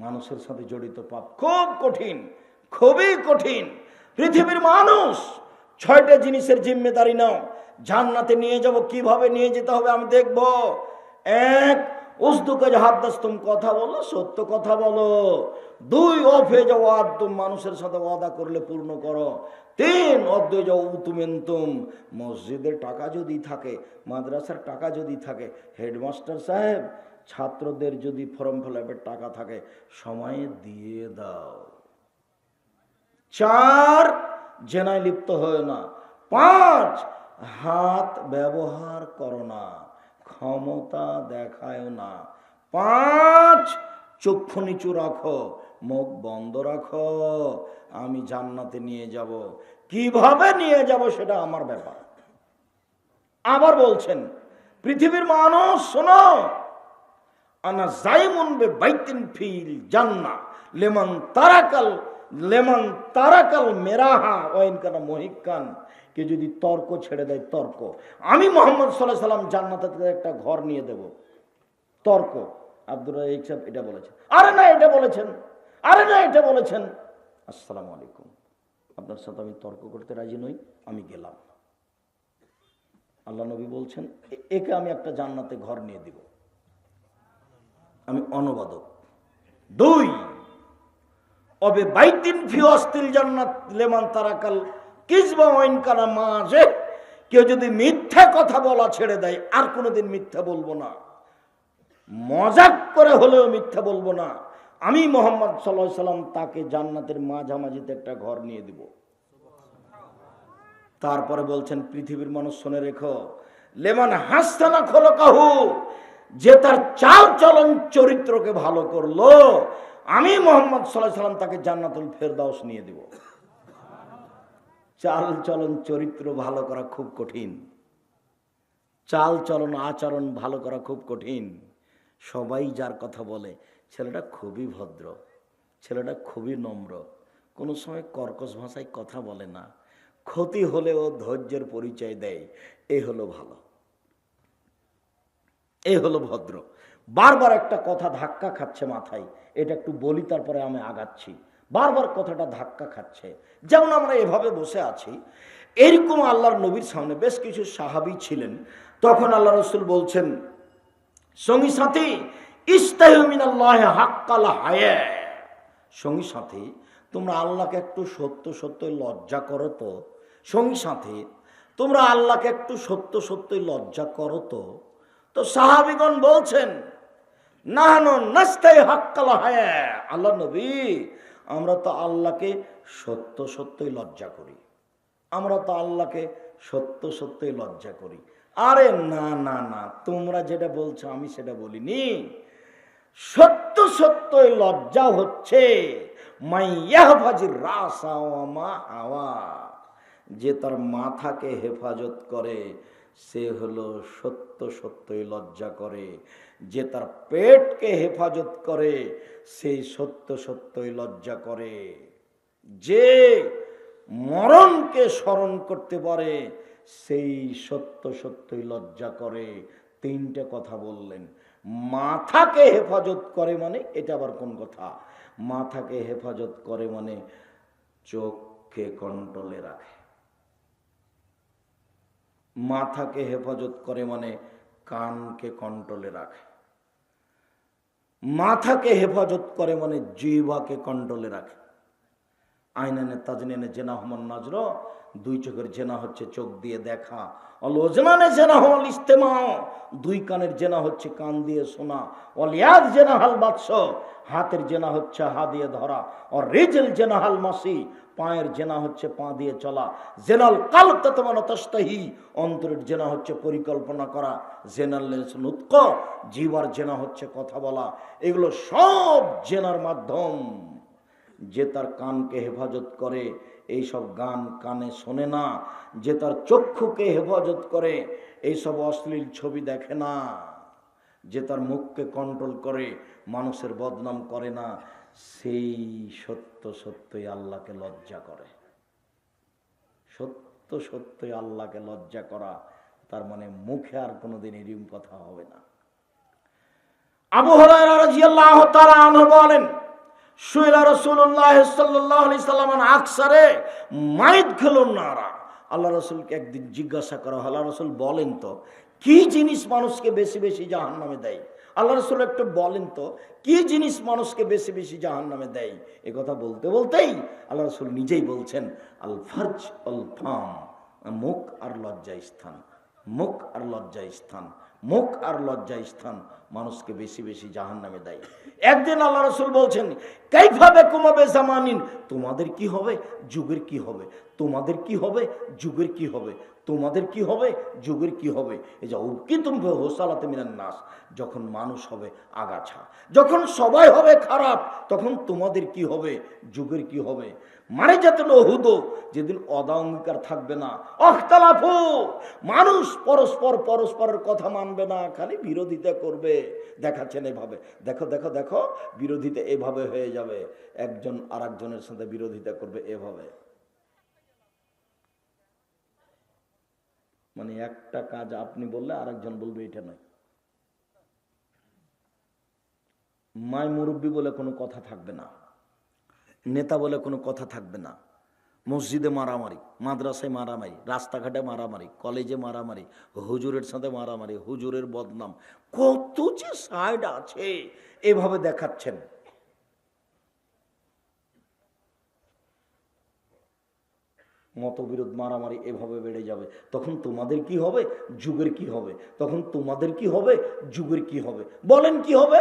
মানুষের সাথে জড়িত পাপ খুব কঠিন, খুবই কঠিন। পৃথিবীর মানুষ, ছয়টা জিনিসের জিম্মেদারি নাও। জান্নাতে নিয়ে যাব, কীভাবে নিয়ে যেতে হবে আমি দেখব। এক উসদুকে হাদ্দাস্তম কথা বলো, সত্য কথা বলো। দুই, অফে যাও আদম মানুষের সাথে ওয়াদা করলে পূর্ণ করো। তিন অদ্বৈ যাও উতুমেন্তুম মসজিদের টাকা যদি থাকে, মাদ্রাসার টাকা যদি থাকে, হেডমাস্টার সাহেব ছাত্রদের যদি ফর্ম ফিল টাকা থাকে, সময়ে দিয়ে দাও। চার, জেনায় লিপ্ত হয় না। পাঁচ, হাত ব্যবহার করো না। ক্ষমতা দেখায় না। পাঁচ, চক্ষু নিচু রাখো, মুখ বন্ধ রাখো। আমি জান্নাতে নিয়ে যাব। কীভাবে নিয়ে যাব সেটা আমার ব্যাপার। আবার বলছেন, পৃথিবীর মানুষ, শোনো আনা জাইমুন বে বাইতিন ফিল জান্না লেমন তারাকাল লেমন তারাকাল মেরাহা ওয়াইনকানা মহিকান কে যদি তর্ক ছেড়ে দেয়, তর্ক। আমি মোহাম্মদ সাল্লাহ সাল্লাম জান্নাতে একটা ঘর নিয়ে দেব। তর্ক। আব্দুর রাহিক সাহেব এটা বলেছেন। আরে না, এটা বলেছেন। আরে না, এটা বলেছেন। আসসালামু আলাইকুম। আপনার সাথে আমি তর্ক করতে রাজি নই, আমি গেলাম। আল্লাহ নবী বলছেন একে আমি একটা জান্নাতে ঘর নিয়ে দিব। আমি অনুবাদক। দুই, অবে বাইতিন ফি অস্তিল জান্নাত লেমান তারাকাল কিসবা ওয়াইন কানা মাঝে কেউ যদি মিথ্যা কথা বলা ছেড়ে দেয়, আর কোনোদিন মিথ্যা বলব না। মজাক করে হলেও মিথ্যা বলব না। আমি মোহাম্মদ সাল্লাহ সাল্লাম তাকে জান্নাতের মাঝামাঝিতে একটা ঘর নিয়ে দিব। তারপরে বলছেন, পৃথিবীর মানুষ শুনে রেখো। লেমান হাস্তানা খোলো কাহু যে তার চাল চলন চরিত্রকে ভালো করল, আমি মোহাম্মদ সাল্লাহ সাল্লাম তাকে জান্নাতুল ফেরদাউস নিয়ে দিব। চাল চলন চরিত্র ভালো করা খুব কঠিন। চাল চলন আচরণ ভালো করা খুব কঠিন। সবাই যার কথা বলে, ছেলেটা খুবই ভদ্র, ছেলেটা খুবই নম্র। কোনো সময় কর্কশ ভাষায় কথা বলে না। ক্ষতি হলেও ধৈর্যের পরিচয় দেয়, এ হলো ভালো। এ হলো ভদ্র। বারবার একটা কথা ধাক্কা খাচ্ছে মাথায়, এটা একটু বলি তারপরে আমি আগাচ্ছি। বারবার কথাটা ধাক্কা খাচ্ছে। যেমন আমরা এভাবে বসে আছি, এরকম আল্লাহর নবীর সামনে বেশ কিছু সাহাবি ছিলেন। তখন আল্লাহ রসুল বলছেন, সঙ্গী সাথী ইস্তাহমিন হায়া। সঙ্গী সাথী, তোমরা আল্লাহকে একটু সত্য সত্য লজ্জা করো তো। সঙ্গী সাথী, তোমরা আল্লাহকে একটু সত্য সত্যই লজ্জা করো তো। তো সাহাবিগণ বলছেন না নাস্তাই আল্লাহ নবী, আমরা তো আল্লাহকে সত্য সত্যই লজ্জা করি। আমরা তো আল্লাহকে সত্য সত্যই লজ্জা করি। আরে না না না, তোমরা যেটা বলছো আমি সেটা বলিনি। সত্য সত্যই লজ্জা হচ্ছে। যে তার মাথাকে হেফাজত করে সে হলো সত্য সত্যই লজ্জা করে। যে তার পেটকে হেফাজত করে, সেই সত্য সত্যই লজ্জা করে। যে মরণকে স্মরণ করতে পারে, সেই সত্য সত্যই লজ্জা করে। তিনটে কথা বললেন। মাথাকে হেফাজত করে মানে এটা আবার কোন কথা? মাথাকে হেফাজত করে মানে চোখকে কন্ট্রোলে রাখে। মাথাকে হেফাজত করে মানে কানকে কন্ট্রোলে রাখে। মাথাকে হেফাজত করে মানে জিবাকে কন্ট্রোলে রাখে। আইনানে তাজনে জেনা হমান নজর দুই চোখের জেনা হচ্ছে চোখ দিয়ে দেখা। অলোজনানে জেনা হল ইস্তেমা দুই কানের জেনা হচ্ছে কান দিয়ে শোনা। অলিয়াদ জেনা, হাল বাদশ হাতের জেনা হচ্ছে হা দিয়ে ধরা। ও রেজেল জেনা, হাল মাসি। পায়ের জেনা হচ্ছে পা দিয়ে চলা। জেনাল কাল ততমান তস্তাহি অন্তরের জেনা হচ্ছে পরিকল্পনা করা। জেনাল উৎক জীবার জেনা হচ্ছে কথা বলা। এগুলো সব জেনার মাধ্যম। যে তার কানকে হেফাজত করে এই সব গান কানে শোনে না, যে তার চক্ষুকে হেফাজত করে এই সব অশ্লীল ছবি দেখে না, যে তার মুখকে কন্ট্রোল করে, মানুষের বদনাম করে না, সেই সত্য সত্যই আল্লাহকে লজ্জা করে। সত্য সত্যই আল্লাহকে লজ্জা করা, তার মানে মুখে আর কোনোদিন এরকম কথা হবে না। আবু হরাইরা রাদিয়াল্লাহু তাআলা আনহু বলেন সুইলা রসুল্লাহ সাল্লাহ আলি সাল্লাম আকসারে মাইদ খেলো নারা। আল্লাহ রসুলকে একদিন জিজ্ঞাসা করা আল্লাহ রসুল বলেন তো, কি জিনিস মানুষকে বেশি বেশি জাহান নামে দেয়? আল্লাহ রসুল একটু বলেন তো, কি জিনিস মানুষকে বেশি বেশি জাহান নামে দেয়? এ কথা বলতে বলতেই আল্লাহ রসুল নিজেই বলছেন, আল ফার্জ আল ফাম, মুখ আর লজ্জা স্থান, মুখ আর লজ্জা স্থান, মুখ আর লজ্জা স্থান মানুষকে বেশি বেশি জাহান নামে দেয়। একদিন আল্লাহ রসুল বলছেন কাইভাবে কমাবে জামানিন? তোমাদের কি হবে? যুগের কি হবে? তোমাদের কি হবে? যুগের কি হবে? তোমাদের কি হবে? যুগের কি হবে? এই যে উকি তুমি হোসালাতে মিনান নাস। যখন মানুষ হবে আগাছা, যখন সবাই হবে খারাপ, তখন তোমাদের কি হবে? যুগের কি হবে? মানে যাতে লহুদ যেদিন অদা অঙ্গীকার থাকবে না, অখতালাফু! মানুষ পরস্পর পরস্পরের কথা মানবে না, খালি বিরোধিতা করবে। দেখাচ্ছেন এভাবে। দেখো দেখো দেখো, বিরোধিতা এভাবে হয়ে যাবে। একজন আর একজনের সাথে বিরোধিতা করবে এভাবে। মানে একটা কাজ আপনি বললে আর একজন বলবে, এটা নয়। মাই মুরব্বী বলে কোনো কথা থাকবে না। নেতা বলে কোনো কথা থাকবে না। মসজিদে মারামারি, মাদ্রাসায় মারামারি, রাস্তাঘাটে মারামারি, কলেজে মারামারি, হুজুরের সাথে মারামারি, হুজুরের বদনাম। কত যে সাইড আছে, এভাবে দেখাচ্ছেন। মতবিরোধ, মারামারি এভাবে বেড়ে যাবে। তখন তোমাদের কি হবে? যুগের কি হবে? তখন তোমাদের কি হবে? যুগের কি হবে? বলেন কি হবে?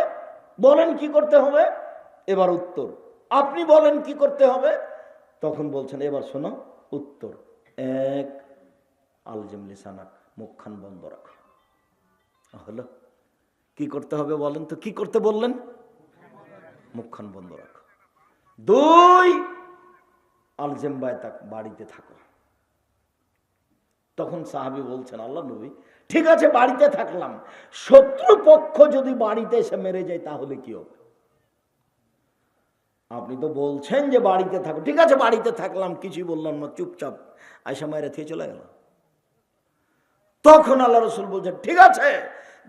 বলেন কি করতে হবে? এবার উত্তর। আপনি বলেন কি করতে হবে? তখন বলছেন, এবার শোনো, উত্তর, এক, আলজিম লিসানাক মুখখান বন্ধ রাখো। হলো? কি করতে হবে বলেন তো? কি করতে বললেন? মুখখান বন্ধ রাখো। দুই, আলজেম বায়তাক বাড়িতে থাকো। তখন সাহাবি বলছেন, আল্লাহ নবী, ঠিক আছে, বাড়িতে থাকলাম। শত্রু পক্ষ যদি বাড়িতে এসে মেরে যায়, তাহলে কি হবে? আপনি তো বলছেন যে বাড়িতে থাকো, ঠিক আছে, বাড়িতে থাকলাম, কিছুই বললাম না, চুপচাপ। আয়সা মায়ের থেকে চলে গেল। তখন আল্লাহ রসুল বলছেন, ঠিক আছে,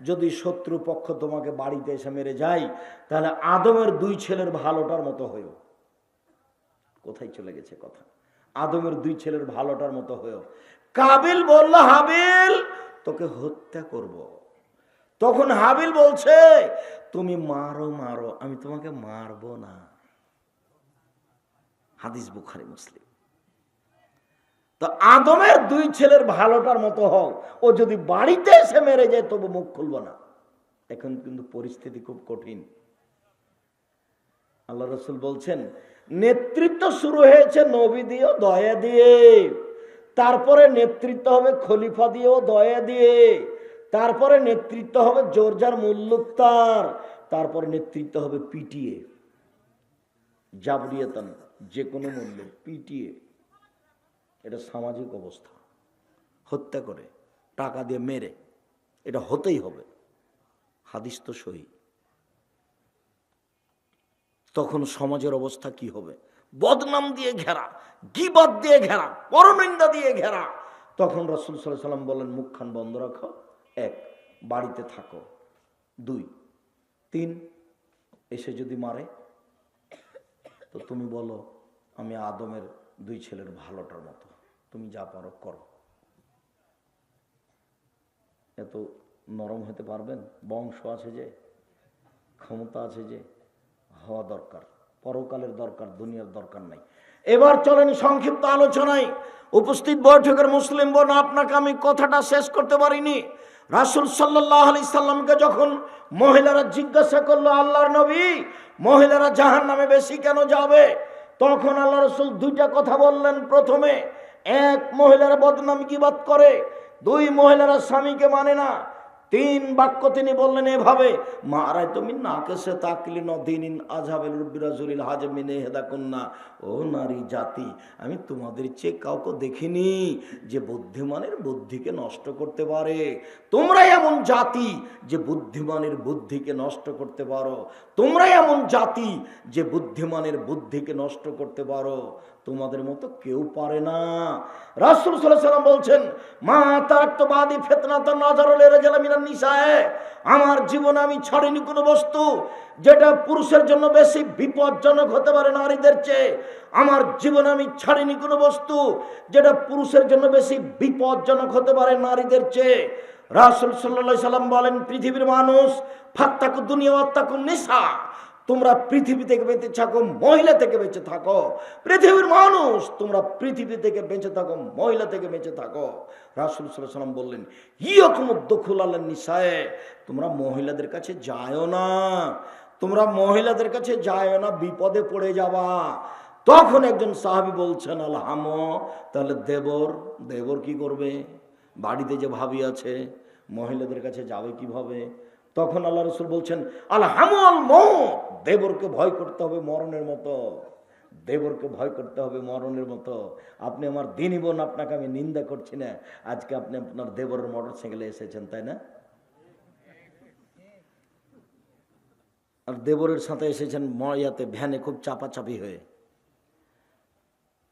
যদি শত্রু পক্ষ তোমাকে বাড়িতে এসে মেরে যায়, তাহলে আদমের দুই ছেলের ভালোটার মতো হয়েও। কোথায় চলে গেছে কথা? আদমের দুই ছেলের ভালোটার মতো হয়েও। কাবিল বলল, হাবিল, তোকে হত্যা করব। তখন হাবিল বলছে, তুমি মারো মারো, আমি তোমাকে মারবো না। হাদিস বুখারি, মুসলিম। তো আদমের দুই ছেলের ভালোটার মতো হও ও যদি বাড়িতে এসে মেরে যায়, তবু মুখ খুলবো না। এখন কিন্তু পরিস্থিতি খুব কঠিন। আল্লাহ রসুল বলছেন, নেতৃত্ব শুরু হয়েছে নবী দিয়ে, দয়া দিয়ে। তারপরে নেতৃত্ব হবে খলিফা দিয়েও দয়া দিয়ে। তারপরে নেতৃত্ব হবে জোরজার মূল্যুত্তার তারপর নেতৃত্ব হবে পিটিয়ে। জাবরিয়াতন। যে কোনো মূল্যে পিটিয়ে, এটা সামাজিক অবস্থা। হত্যা করে, টাকা দিয়ে মেরে, এটা হতেই হবে। হাদিস তো সহি। তখন সমাজের অবস্থা কি হবে? বদনাম দিয়ে ঘেরা গিবাদ দিয়ে ঘেরা পরনিন্দা দিয়ে ঘেরা। তখন রসুল সাল্লাম বলেন মুখখান বন্ধ রাখো। এক, বাড়িতে থাকো। দুই, তিন, এসে যদি মারে, তো তুমি বলো আমি আদমের দুই ছেলের ভালোটার মতো। তুমি যা পারো, করো। এত নরম হতে পারবেন? বংশ আছে যে, ক্ষমতা আছে যে, হওয়া দরকার। পরকালের দরকার, দুনিয়ার দরকার নাই। এবার চলেন সংক্ষিপ্ত আলোচনায়। উপস্থিত বৈঠকের মুসলিম বোন, আপনাকে আমি কথাটা শেষ করতে পারিনি। রাসুল সাল্লাহ যখন মহিলারা জিজ্ঞাসা করল, আল্লাহর নবী মহিলারা জাহান নামে বেশি কেন যাবে? তখন আল্লাহ রসুল দুইটা কথা বললেন। প্রথমে, এক মহিলার বদনাম কিবাদ করে? দুই মহিলারা স্বামীকে মানে না। তিন বাক্য তিনি বললেন, এভাবে মারাই তুমি না কেসে তাকলি নদিন আজহাবেল রুবিরাজুলিল হাজমিনে হেদা কন্যা ও নারী জাতি, আমি তোমাদের চেয়ে কাউকে দেখিনি যে বুদ্ধিমানের বুদ্ধিকে নষ্ট করতে পারে। তোমরাই এমন জাতি যে বুদ্ধিমানের বুদ্ধিকে নষ্ট করতে পারো। তোমরাই এমন জাতি যে বুদ্ধিমানের বুদ্ধিকে নষ্ট করতে পারো। তোমাদের মতো কেউ পারে না। রাসুল সাল্লাম বলছেন, মা তার তো বাদি ফেতনা তো নজর লেরে গেলাম নিশায় আমার জীবনে আমি ছাড়িনি কোনো বস্তু যেটা পুরুষের জন্য বেশি বিপজ্জনক হতে পারে নারীদের চেয়ে। আমার জীবনে আমি ছাড়িনি কোনো বস্তু যেটা পুরুষের জন্য বেশি বিপজ্জনক হতে পারে নারীদের চেয়ে। রাসুল সাল্লাহ সাল্লাম বলেন, পৃথিবীর মানুষ ফাত্তাকু দুনিয়া অত্তাকু নিশা তোমরা পৃথিবী থেকে বেঁচে থাকো, মহিলা থেকে বেঁচে থাকো। পৃথিবীর মানুষ, তোমরা পৃথিবী থেকে বেঁচে থাকো, মহিলা থেকে বেঁচে থাকো। রাসুল সাল্লাম বললেন ইয়কুম দখুল আল্লাহ নিশায় তোমরা মহিলাদের কাছে যায়ও না। তোমরা মহিলাদের কাছে যায়ও না, বিপদে পড়ে যাবা। তখন একজন সাহাবি বলছেন, আলহাম, তাহলে দেবর দেবর কি করবে? বাড়িতে যে ভাবি আছে, মহিলাদের কাছে যাবে কীভাবে? তখন আল্লাহ রসুল বলছেন, আলহামুল মত দেবরকে ভয় করতে হবে মরণের মতো। দেবরকে ভয় করতে হবে মরণের মতো। আপনি আমার দিনই বোন, আপনাকে আমি নিন্দা করছি না। আজকে আপনি আপনার দেবরের মোটর সাইকেলে এসেছেন, তাই না? আর দেবরের সাথে এসেছেন ময়াতে ভ্যানে খুব চাপাচাপি হয়ে।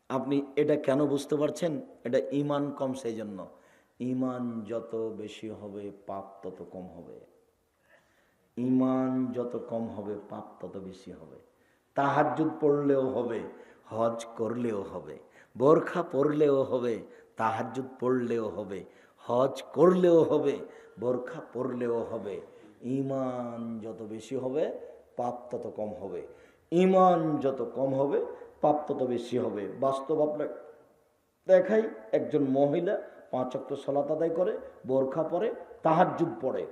আপনি এটা কেন বুঝতে পারছেন? এটা ইমান কম, সেই জন্য। ইমান যত বেশি হবে, পাপ তত কম হবে। ইমান যত কম হবে, পাপ তত বেশি হবে। তাহাজুদ পড়লেও হবে, হজ করলেও হবে, বোরখা পড়লেও হবে তাহাজুদ পড়লেও হবে, হজ করলেও হবে, বোরখা পড়লেও হবে। ইমান যত বেশি হবে, পাপ তত কম হবে। ইমান যত কম হবে, পাপ তত বেশি হবে। বাস্তব আপনার দেখাই, একজন মহিলা পাঁচ অক্ট সলাত আদায় করে, বোরখা পরে তাহাজুদ পড়ে।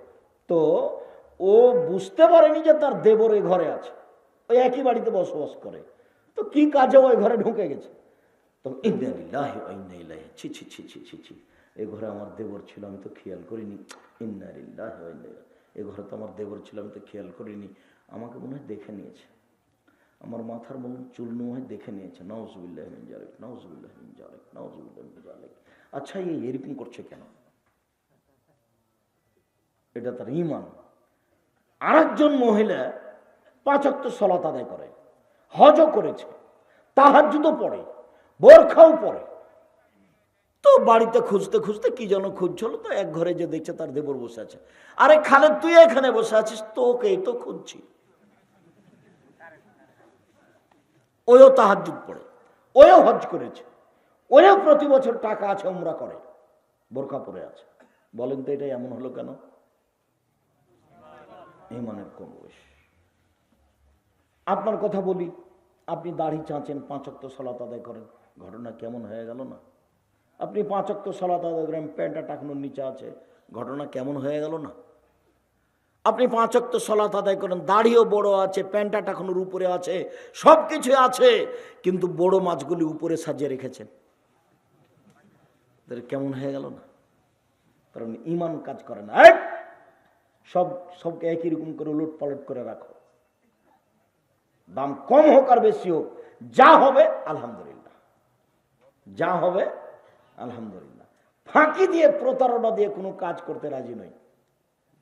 তো ও বুঝতে পারেনি যে তার দেবর এই ঘরে আছে। ওই একই বাড়িতে বসবাস করে। তো কি কাজে ওই ঘরে ঢুকে গেছে? তো ইন্নারিল্লাহ ছি ছি ছি ছি ছি ছি, এ ঘরে আমার দেবর ছিল, আমি তো খেয়াল করিনি। ইন্নারিল্লাহ এ ঘরে তো আমার দেবর ছিল, আমি তো খেয়াল করিনি। আমাকে মনে হয় দেখে নিয়েছে। আমার মাথার মনে চুল হয় দেখে নিয়েছে। নওয়াজবিল্লাহ জালেক নওয়াজবিল্লাহ জালেক নওয়াজবিল্লাহ জালেক। আচ্ছা এই এরকম করছে কেন? এটা তার ইমান আরেকজন মহিলা পাঁচক্ত সলাত আদায় করে, হজও করেছে তাহাজুদও পড়ে, বোরখাও পড়ে। তো বাড়িতে খুঁজতে খুঁজতে কি যেন খুঁজছিল তো, এক ঘরে যে দেখছে তার দেবর বসে আছে। আরে খালে তুই এখানে বসে আছিস? তোকেই তো খুঁজছি। ওও তাহাজুদ পড়ে ওও হজ করেছে ওও প্রতি বছর টাকা আছে, উমরা করে, বোরখা পরে আছে। বলেন তো এটা এমন হলো কেন? ইমানের কম বয়স আপনার কথা বলি, আপনি দাড়ি চাঁচেন পাঁচক্ত সলাত আদায় করেন। ঘটনা কেমন হয়ে গেল না? আপনি পাঁচক্ত সলাত আদায় করেন, প্যান্টটা টাকানোর নিচে আছে। ঘটনা কেমন হয়ে গেল না? আপনি পাঁচক্ত সলাত আদায় করেন, দাড়িও বড় আছে, প্যান্টটা টাকানোর উপরে আছে সব কিছু আছে, কিন্তু বড় মাছগুলি উপরে সাজিয়ে রেখেছেন। কেমন হয়ে গেল না? কারণ ইমান কাজ করে না! সব, সবকে একই রকম করে উলট পালট করে রাখো। দাম কম হোক আর বেশি হোক, যা হবে আলহামদুলিল্লাহ। যা হবে আলহামদুলিল্লাহ। ফাঁকি দিয়ে, প্রতারণা দিয়ে কোনো কাজ করতে রাজি নই।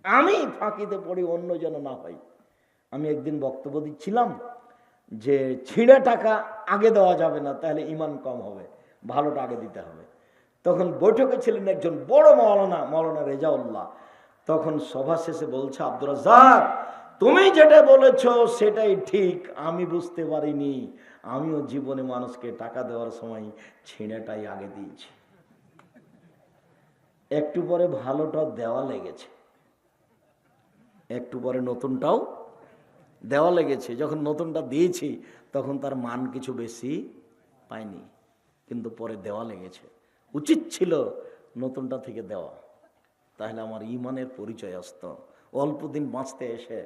আমি ফাঁকিতে পড়ি, অন্য যেন না হয়। আমি একদিন বক্তব্য দিচ্ছিলাম যে, ছিঁড়ে টাকা আগে দেওয়া যাবে না, তাহলে ইমান কম হবে, ভালোটা আগে দিতে হবে। তখন বৈঠকে ছিলেন একজন বড় মৌলানা মৌলানা রেজাউল্লাহ। তখন সভা শেষে বলছে, আব্দুর রাজাক তুমি যেটা বলেছ সেটাই ঠিক, আমি বুঝতে পারিনি। আমিও জীবনে মানুষকে টাকা দেওয়ার সময় ছিঁড়েটাই আগে দিয়েছি। একটু পরে ভালোটা দেওয়া লেগেছে। একটু পরে নতুনটাও দেওয়া লেগেছে। যখন নতুনটা দিয়েছি, তখন তার মান কিছু বেশি পাইনি। কিন্তু পরে দেওয়া লেগেছে। উচিত ছিল নতুনটা থেকে দেওয়া। তাহলে আমার ইমানের পরিচয় আসত। অল্প দিন বাঁচতে এসে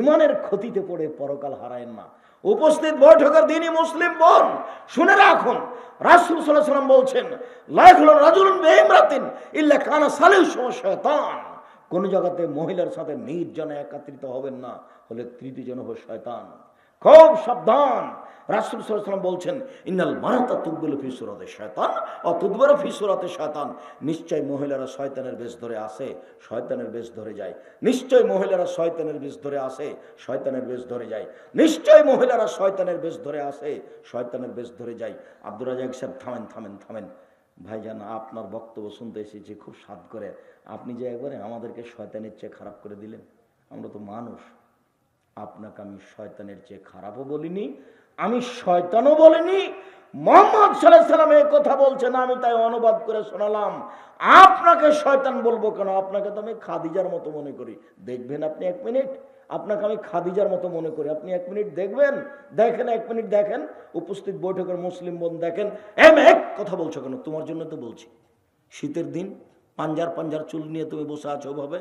ইমানের ক্ষতিতে পড়ে পরকাল হারায়েন না উপস্থিত বৈঠকের দিনই মুসলিম বোন, শুনে রাখুন, রাসুল সাল্লাম বলছেন কোন জায়গাতে মহিলার সাথে নির্জনে একত্রিত হবেন না, হলে তৃতীয় জন হবে শয়তান। খুব সাবধান রাসুল সাল্লাম বলছেন, ইন্নাল মারাতা তুকবুল ফিসুরাতে শয়তান ও তুদবর ফিসুরাতে শয়তান নিশ্চয় মহিলারা শয়তানের বেশ ধরে আসে শয়তানের বেশ ধরে যায়। নিশ্চয় মহিলারা শয়তানের বেশ ধরে আসে শয়তানের বেশ ধরে যায়। নিশ্চয় মহিলারা শয়তানের বেশ ধরে আসে শয়তানের বেশ ধরে যায়। আব্দুর রাজাক সাহেব, থামেন থামেন থামেন। ভাই ভাইজান, আপনার বক্তব্য শুনতে এসেছি খুব স্বাদ করে। আপনি যে একবারে আমাদেরকে শয়তানের চেয়ে খারাপ করে দিলেন, আমরা তো মানুষ। আপনাকে আমি শয়তানের চেয়ে খারাপও বলিনি আমি শয়তানও বলিনি, মোহাম্মদ সাল্লাহ সাল্লাম এই কথা বলছেন, আমি তাই অনুবাদ করে শোনালাম। আপনাকে শয়তান বলব কেন? আপনাকে তো আমি খাদিজার মতো মনে করি। দেখবেন আপনি এক মিনিট, আপনাকে আমি খাদিজার মতো মনে করি। আপনি এক মিনিট দেখবেন, দেখেন, এক মিনিট দেখেন, উপস্থিত বৈঠকের মুসলিম বোন দেখেন, এম এক কথা বলছো কেন? তোমার জন্য তো বলছি। শীতের দিন, পাঞ্জার পাঞ্জার চুল নিয়ে তুমি বসে আছো ভাবে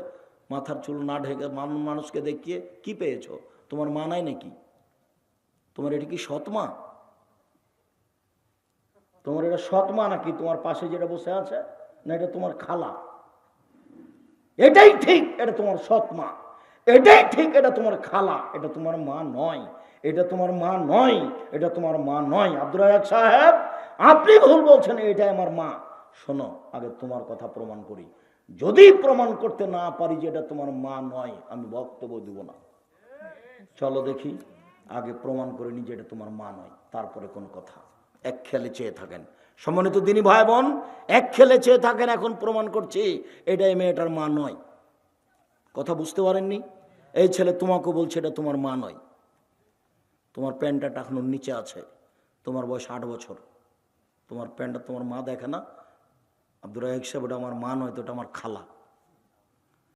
মাথার চুল না ঢেকে মানুষকে দেখিয়ে কি পেয়েছ? তোমার মানায় নাকি? তোমার এটা কি সৎমা তোমার এটা সৎমা নাকি তোমার পাশে যেটা বসে আছে? না, এটা তোমার খালা। এটাই ঠিক, এটা তোমার সৎমা এটাই ঠিক, এটা তোমার খালা। এটা তোমার মা নয়। এটা তোমার মা নয়। এটা তোমার মা নয়। আব্দুল রাজাক সাহেব, আপনি ভুল বলছেন, এটাই আমার মা। শোনো, আগে তোমার কথা প্রমাণ করি। যদি প্রমাণ করতে না পারি যে এটা তোমার মা নয়, আমি বক্তব্য দিব না। চলো দেখি। আগে প্রমাণ করে নি যে এটা তোমার মা নয়, তারপরে কোন কথা। এক খেলে চেয়ে থাকেন। সম্মানিত দিনী ভাই বোন, এক খেলে চেয়ে থাকেন, এখন প্রমাণ করছি এটা এই মেয়েটার মা নয়। কথা বুঝতে পারেননি? এই ছেলে তোমাকে বলছে এটা তোমার মা নয়। তোমার প্যান্টটা এখনও নিচে আছে, তোমার বয়স আট বছর। তোমার প্যান্টটা তোমার মা দেখে না? আব্দুর রাহেক সাহেব ওটা আমার মা নয়, তো ওটা আমার খালা।